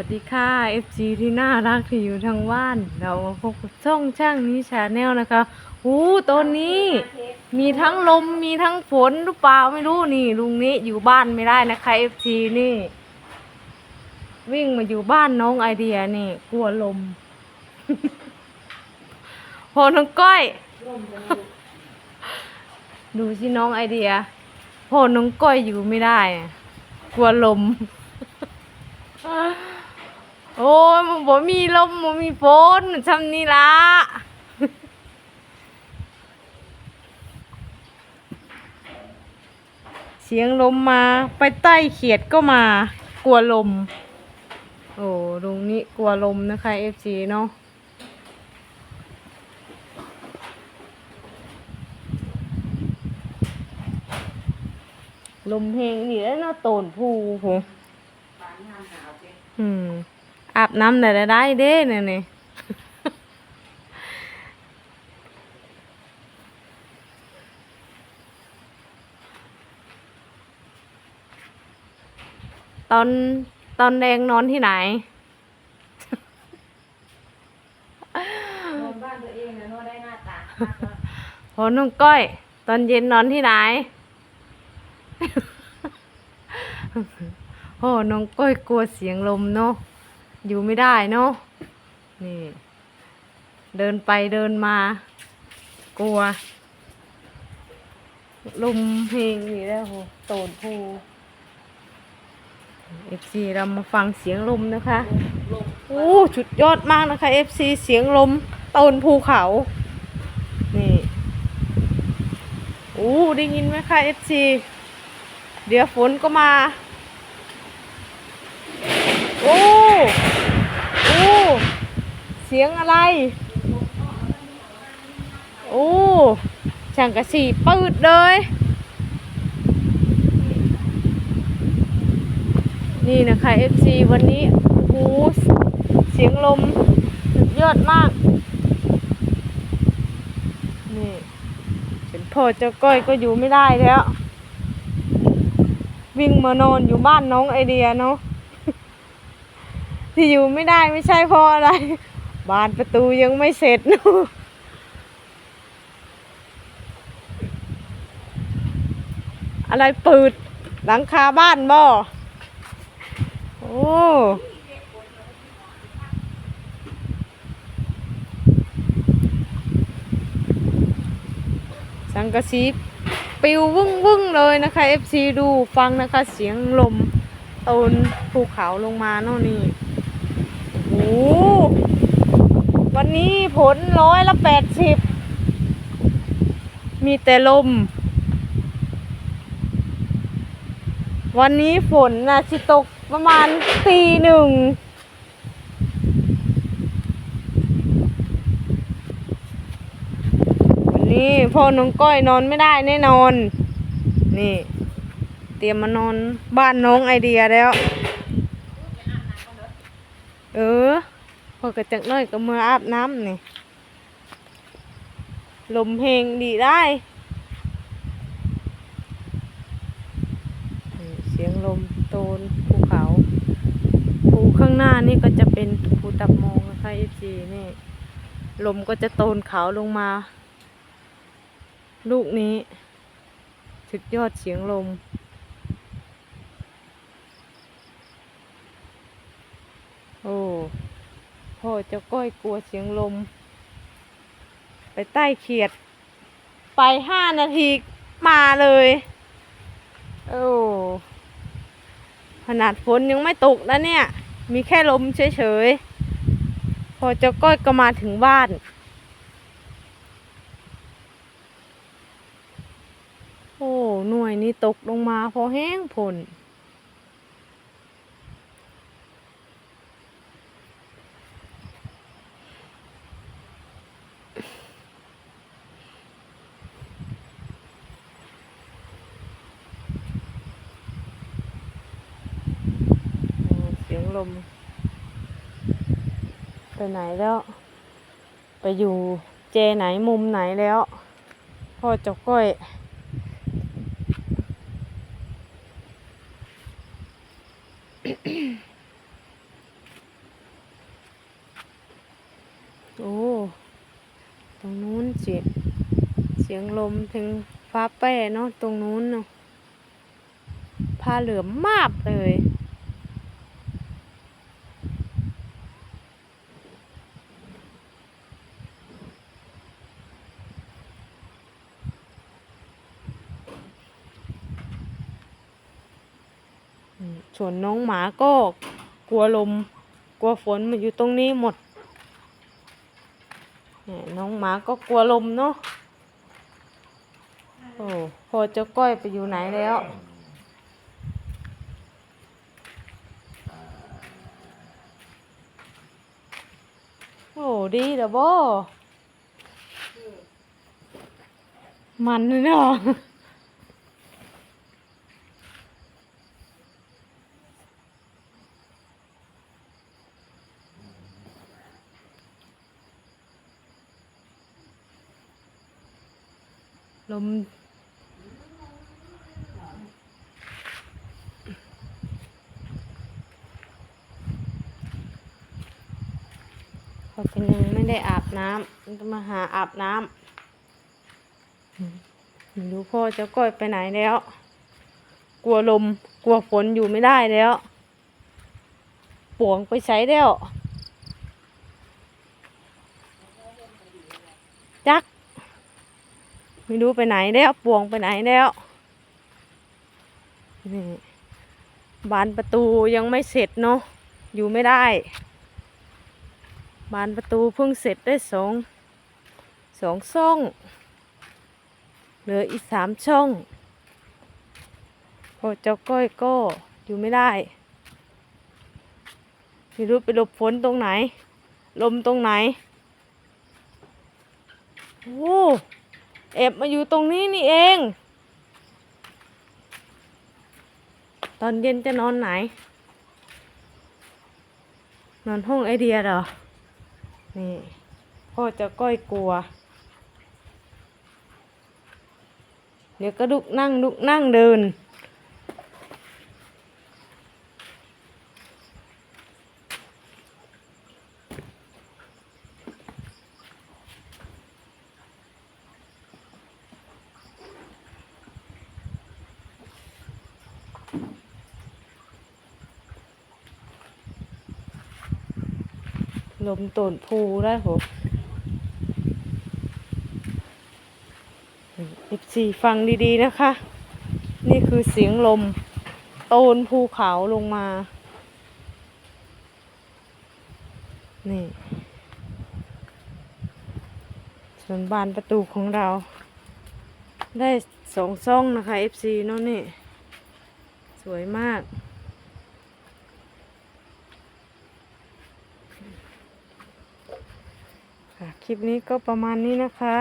วัสดีค่ะ FC ที่น่ารักที่อยู่ทางบ้าน เรามาพบกับช่องช่างนี้ชาแนลนะคะอู้ตอนนี้มีทั้งลมมีทั้งฝนหรือเปล่าไม่รู้นี่ ลุงนี้อยู่บ้านไม่ได้นะคะ FC นี่ วิ่งมาอยู่บ้านน้องไอเดียนี่ กลัวลมโหน้องก้อย ดูสิน้องไอเดียโหน้องก้อยอยู่ไม่ได้ กลัวลม โอ้ยมันบ่มีลมบ่มีฝนทำนี่ละเสียงลมมา ไปใต้เขียดก็มา กลัวลม โอ้ลุงนี่กลัวลมนะคะเอฟซีเนาะลมเพลงนี่แล้วเนาะโตนผู้โหอืม อาบน้ำได้ได้เด้เนี่ยนี่ตอนตอนแดงนอนที่ไหน นอนบ้านตัวเองนะนอนได้หน้าตาโหนุ่งก้อย ตอนเย็นนอนที่ไหนโอ้น้องก้อยกลัวเสียงลมเนาะ อยู่ไม่ได้เนาะนี่ เดินไปเดินมา กลัว ลมเพลงนี่แล้วโหโตนพูเอฟซีเรามาฟังเสียงลมนะคะโอ้ชุดยอดมากนะคะ FC เสียงลมตนภูเขา นี่โอ้ได้ยินไหมคะ FC เดี๋ยวฝนก็มา โอ้ เสียงอะไร โอ้ช่างกระสีปืดเลย นี่นะคะ FC วันนี้โอ้เสียงลมสุดยอดมาก นี่เป็นพ่อเจ้าก้อยก็อยู่ไม่ได้แล้ว วิ่งมานอนอยู่บ้านน้องไอเดียเนาะที่อยู่ไม่ได้ไม่ใช่เพราะอะไร บานประตูยังไม่เสร็จนะอะไรปืดหลังคาบ้านบ่โอ้สังกะสีปิววึ่งวึ่งเลยนะคะ FC ดูฟังนะคะเสียงลมตนภูเขาลงมาเนาะนี่โอ้ วันนี้ผลร้อยละแปดสิบ มีแต่ลม วันนี้ฝนน่ะสิตกประมาณตีหนึ่ง วันนี้พ่อน้องก้อยนอนไม่ได้แน่นอน นี่ เตรียมมานอนบ้านน้องไอเดียแล้ว เออ พอกระจักน้อยก็มืออาบน้ำนี่ลมเพลงดีได้ เสียงลมโตนภูเขาภูข้างหน้านี่ก็จะเป็นภูตับมองนะคะเอฟซีนี่ ลมก็จะโตนเขาลงมา ลูกนี้สุดยอดเสียงลม โอ้ พ่อเจ้าก้อยกลัวเสียงลม ไปใต้เขียด ไปห้านาทีมาเลย โอ้ขนาดฝนยังไม่ตกแล้วเนี่ย มีแค่ลมเฉยๆ พอเจ้าก้อยก็มาถึงบ้าน โอ้ หน่วยนี้ตกลงมาพอแห้งผลียงลม ไปไหนแล้ว ไปอยู่เจไหนมุมไหนแล้ว พ่อจก้อย โอ้ ตรงนู้นเสียงเสียงลมถึงฟ้าแป้เนาะตรงนู้นเนาะผ้าเหลือมมากเลย ส่วนน้องหมาก็กลัวลม กลัวฝนมาอยู่ตรงนี้หมดนี่น้องหมาก็กลัวลมเนาะโอ้พอเจ้าก้อยไปอยู่ไหนแล้วโอ้ดีเด้อบ่มันเนาะ ลมเขาเป็นยังไม่ได้อาบน้ำต้องมาหาอาบน้ำไม่รู้พ่อเจ้าก้อยไปไหนแล้ว กลัวลม กลัวฝนอยู่ไม่ได้แล้วป่วงไปใช้แล้วจัก ไม่รู้ไปไหนแล้วปวงไปไหนแล้วนี่บานประตูยังไม่เสร็จเนาะอยู่ไม่ได้ บานประตูเพิ่งเสร็จได้สองสองช่องเหลืออีกสามช่องพอเจ้าก้อยก็อยู่ไม่ได้ไม่รู้ไปหลบฝนตรงไหน ลมตรงไหนโอ้ แอบมาอยู่ตรงนี้นี่เอง ตอนเย็นจะนอนไหน นอนห้องไอเดียเหรอ นี่พ่อจะก้อยกลัว เดี๋ยวก็ลุกนั่งลุกนั่งเดิน ลมตนภูได้โหอีกสี่ฟังดีๆนะคะ นี่คือเสียงลมโตนภูเขาลงมา นี่ ส่วนบานประตูของเรา ได้สองซ่องนะคะ FC เนาะนี่ สวยมาก ค่ะ คลิปนี้ก็ประมาณนี้นะคะ